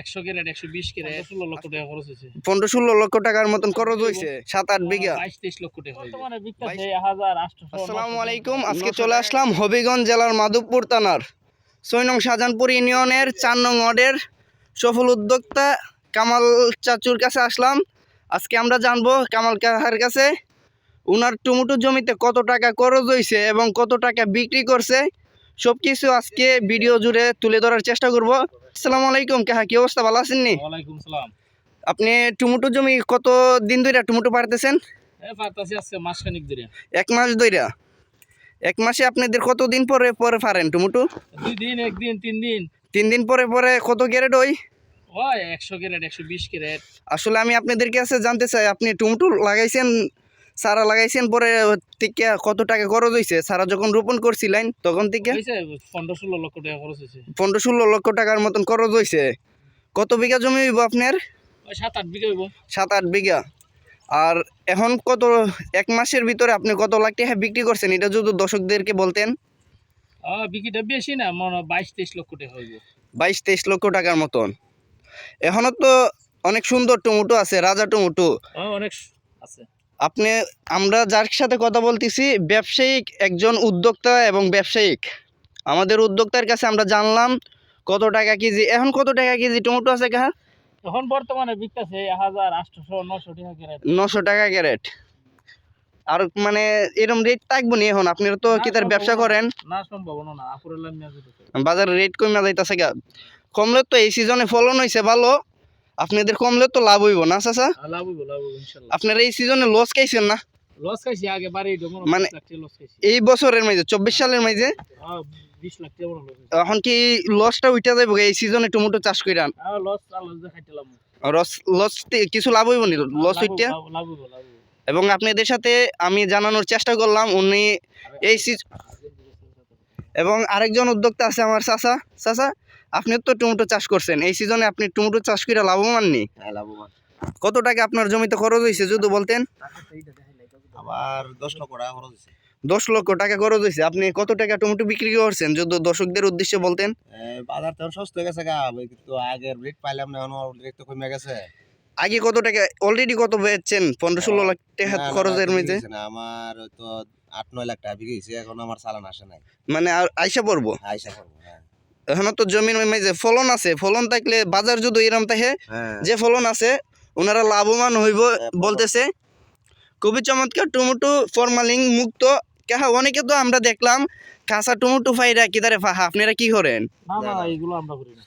একশো ক্যারেট একশো বিশ ক্যারেট ষোলো লক্ষ টাকা খরচ হয়েছে। পনেরো ষোলো লক্ষ টাকার মতন খরচ হয়েছে সাত আট বিঘা। বাইশ তেইশ লক্ষ টাকা বর্তমানে বিকতাছে হাজার আটশো আসসালামু আলাইকুম আজকে চলে আসলাম হবিগঞ্জ জেলার মাধবপুর থানার। ছয় নং শাহজাহানপুর ইউনিয়নের চার নং ওয়ার্ডের সফল উদ্যোক্তা কামাল চাচুর কাছে আসলাম। আজকে আমরা জানব কামাল কাহার কাছে উনার টুমুটু জমিতে কত টাকা খরচ হয়েছে এবং কত টাকা বিক্রি করছে। সব কিছু আজকে ভিডিও জুড়ে তুলে ধরার চেষ্টা করব। আসসালামু আলাইকুম কাহা কি অবস্থা? ভালো আছেন নি? আপনি টুমুটু জমি কত দিন ধরে টুমুটু পারতেছেন ধরে এক মাস ধইরা? এক মাসে আপনাদের কত দিন পরে পরে পারেন টমেটো? দুই দিন একদিন তিন দিন। তিন দিন পরে পরে কত ক্যারেট ওই? একশো একশো বিশ ক্যারেট। আসলে আমি আপনাদের কাছে জানতে চাই আপনি টমেটো লাগাইছেন সারা লাগাইছেন পরে থেকে কত টাকা খরচ হয়েছে সারা যখন রোপণ করছিলেন তখন থেকে পনেরো ষোলো লক্ষ টাকা খরচ হয়েছে পনেরো ষোলো লক্ষ টাকার মতন খরচ হয়েছে কত বিঘা জমি হইব আপনার? সাত আট বিঘা হইব। সাত আট বিঘা। আর এখন কত এক মাসের ভিতরে আপনি কত লাখ টাকা বিক্রি করছেন? এটা যদি দর্শকদেরকে বলতেন। বিক্রিটা বেশি না মনে বাইশ তেইশ লক্ষ টাকা হইব। বাইশ তেইশ লক্ষ টাকার মতন। এখনও তো অনেক সুন্দর টমেটো আছে রাজা টমেটো। অনেক আছে। আপনি আমরা যার সাথে কথা বলতেছি ব্যবসায়িক একজন উদ্যোক্তা এবং ব্যবসায়িক। আমাদের উদ্যোক্তার কাছে আমরা জানলাম কত টাকা কেজি এখন কত টাকা কেজি টমেটো আছে কাহা? এখন বর্তমানে বিকতাছে হাজার আটশো নশো টাকা ক্যারেট। নশো টাকা ক্যারেট। আর মানে এরকম রেট থাকব নি এখন? আপনারা তো কি তার ব্যবসা করেন? না সম্ভাবনা না বাজারে রেট কমে যাইতেছে গা। কমলে তো এই সিজনে ফলন হয়েছে ভালো। আপনাদের কমলে তো লাভ হইব না চাচা? লাভ হইব লাভ হইব ইনশাল্লাহ। আপনারা এই সিজনে লস খাইছেন না? লস খাইছি আগে বাড়ি মানে- এই বছরের মাঝে চব্বিশ সালের মাঝে? এখন কি লসটা উঠা যাইব এই সিজনে টমেটো চাষ কইরান লস লস কিছু লাভ হইব নি? লস উঠা লাভ হইব লাভ হইব এবং আপনাদের সাথে আমি জানানোর চেষ্টা করলাম উনি এই এবং আরেকজন উদ্যোক্তা আছে আমার চাচা। চাচা আপনি তো টমেটো চাষ করছেন এই সিজনে আপনি টমেটো চাষ করে লাভবান নি? হ্যাঁ লাভবান। কত টাকা আপনার জমিতে খরচ হয়েছে যদি বলতেন? আবার দশ লক্ষ টাকা খরচ হয়েছে দশ লক্ষ টাকা খরচ হয়েছে আপনি কত টাকা টমেটো বিক্রি করছেন যদি দর্শকদের উদ্দেশ্যে বলতেন? বাজার তো সস্তা হয়ে গেছে গা কিন্তু আগের রেট পাইলাম না এখন রেট তো কমে গেছে। আগে কত টাকা অলরেডি কত বেচছেন? পনেরো ষোলো লাখ টাকা খরচের মধ্যে? আমার তো আট নয় লাখ টাকা বিক্রি হয়েছে এখন আমার চালান আসে নাই। মানে আইসা পড়ব? আইসা করব হ্যাঁ। এখনও তো জমির মাঝে ফলন আছে ফলন থাকলে বাজার যদি এরম থাকে হ্যাঁ। যে ফলন আছে ওনারা লাভবান হইব বলতেছে। খুবই চমৎকার টমেটো ফরমালিং মুক্ত। কেহা অনেকে তো আমরা দেখলাম কাঁচা টমেটো ফাইরা কিদারে ফাহা আপনারা কি করেন? না না না, এগুলো আমরা করি না।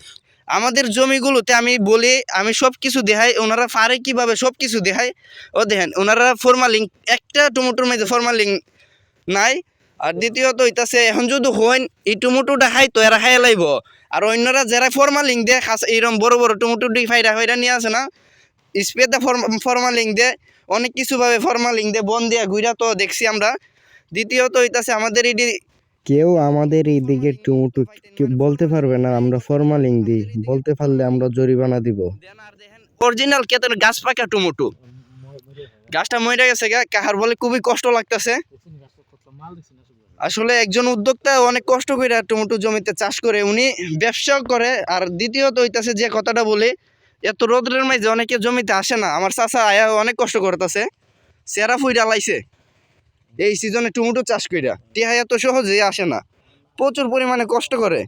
আমাদের জমিগুলোতে আমি বলি আমি সব কিছু দেখাই ওনারা ফারে কীভাবে সব কিছু দেখাই ও দেখেন ওনারা ফরমালিং একটা টমেটোর মধ্যে ফরমালিং নাই আর দ্বিতীয়ত হইতাছে এখন যদি হইন এই টমেটোটা খাই তো এরা খাই লাইব। আর অন্যরা যারা ফরমালিং দেয় খাস এইরকম বড় বড় টমেটো দি ফাইরা ফাইরা নিয়ে আসে না স্প্রেতে ফরমালিং দেয় অনেক কিছুভাবে ফরমালিং দেয় বন দিয়া ঘুরা তো দেখছি আমরা। দ্বিতীয়ত হইতাছে আমাদের এটি কেউ আমাদের এই দিকে টমেটো বলতে পারবে না আমরা ফরমালিং দিই। বলতে পারলে আমরা জরিমানা দিব। অরিজিনাল কেতন গাছ পাকা টুমুটু? গাছটা মরে গেছে গা কাহার বলে খুবই কষ্ট লাগতেছে। আসলে একজন উদ্যোক্তা অনেক কষ্ট করে টমেটো জমিতে চাষ করে উনি ব্যবসাও করে। আর দ্বিতীয়ত হইতাছে যে কথাটা বলি এত রোদ্রের মাঝে অনেকে জমিতে আসে না। আমার চাষা আয়া অনেক কষ্ট করতেছে সেরা ফুইরা লাইছে। এই সিজনে টমেটো চাষ কইরা। টিহা এত সহজে আসে না। প্রচুর পরিমাণে কষ্ট করে।